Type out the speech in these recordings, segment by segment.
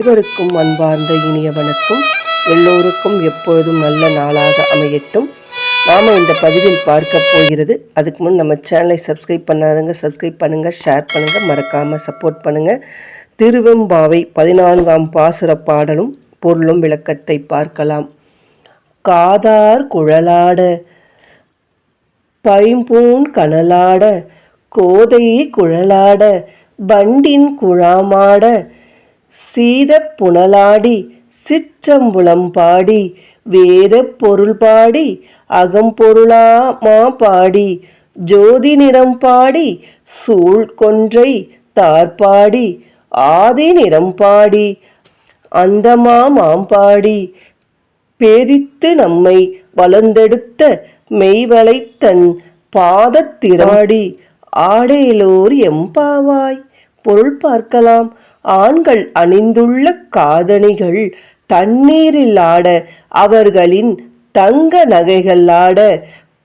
அனைவருக்கும் அன்பார்ந்த இனிய வணக்கம். எல்லோருக்கும் எப்பொழுதும் நல்ல நாளாக அமையட்டும். நாம் இந்த பதிவில் பார்க்க போகிறது. அதுக்கு முன் நம்ம சேனலை சப்ஸ்கிரைப் பண்ணாதங்க சப்ஸ்கிரைப் பண்ணுங்கள் ஷேர் பண்ணுங்கள் மறக்காமல் சப்போர்ட் பண்ணுங்கள் திருவெம்பாவை பதினான்காம் பாசுர பாடலும் பொருளும் விளக்கத்தை பார்க்கலாம். காதார் குழலாட பைம்பூன் கனலாட கோதை குழலாட வண்டின் குழாமாட சீதப் புனலாடி சிற்றம்புலம் பாடி வேத பொருள் பாடி அகம்பொருளாமா பாடி ஜோதி நிறம் பாடி சூழ் கொன்றை தார்பாடி ஆதி நிறம் பாடி அந்தமா மாம்பாடி பேதித்து நம்மை வளர்ந்தெடுத்த மெய்வளைத்தன் பாதத்திராடி ஆடையிலோர் எம்பாவாய் பொருள் பார்க்கலாம் ஆண்கள் அணிந்துள்ள காதணிகள் தண்ணீரில் ஆட அவர்களின் தங்க நகைகள் ஆட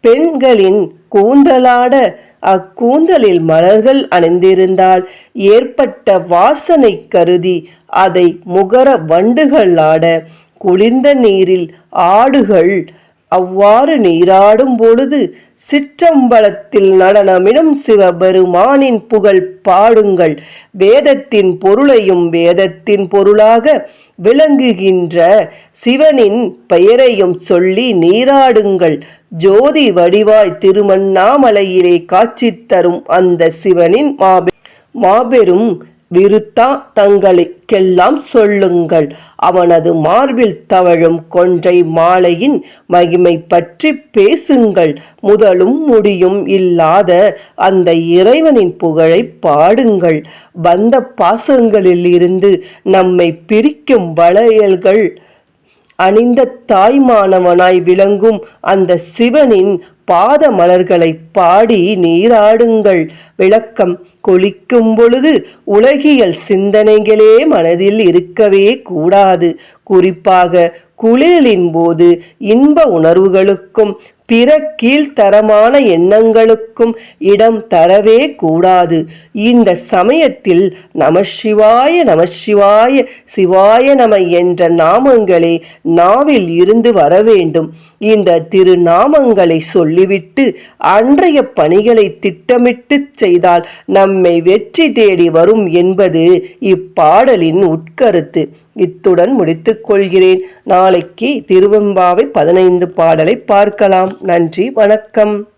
பெண்களின் கூந்தலாட அக்கூந்தலில் மலர்கள் அணிந்திருந்தால் ஏற்பட்ட வாசனை கருதி அதை முகர வண்டுகள் ஆட. குளிர்ந்த நீரில் ஆடுகள் அவ்வாறு நீராடும் பொழுது சிற்றம்பலத்தில் நடனமிடும் சிவபெருமானின் புகழ் பாடுங்கள். வேதத்தின் பொருளையும் வேதத்தின் பொருளாக விளங்குகின்ற சிவனின் பெயரையும் சொல்லி நீராடுங்கள். ஜோதி வடிவாய் திருமண்ணாமலையிலே காட்சி தரும் அந்த சிவனின் மாபெ மாபெரும் விருத்தா தங்களுக்கெல்லாம் சொல்லுங்கள். அவனது மார்பில் தவழும் கொன்றை மாலையின் மகிமை பற்றி பேசுங்கள். முதலும் முடியும் இல்லாத அந்த இறைவனின் புகழை பாடுங்கள். பந்த பாசங்களில் இருந்து நம்மை பிரிக்கும் வளையல்கள் அணிந்த தாய்மானவனாய் விளங்கும் அந்த சிவனின் பாத மலர்களை பாடி நீராடுங்கள். விளக்கம் கொளிக்கும் பொழுது உலகியல் சிந்தனைகளே மனதில் இருக்கவே கூடாது. குறிப்பாக குளிரின் போது இன்ப உணர்வுகளுக்கும் பிற கீழ்த்தரமான எண்ணங்களுக்கும் இடம் தரவே கூடாது. இந்த சமயத்தில் நமசிவாய நமசிவாய சிவாய சிவாய நம என்ற நாமங்களே நாவில் இருந்து வர வேண்டும் இந்த திருநாமங்களை சொல்லிவிட்டு அன்றைய பணிகளை திட்டமிட்டு செய்தால் நம்மை வெற்றி தேடி வரும் என்பது இப்பாடலின் உட்கருத்து. இத்துடன் முடித்து கொள்கிறேன். நாளைக்கு திருவெம்பாவை பதினைந்து பாடலை பார்க்கலாம். நன்றி வணக்கம்.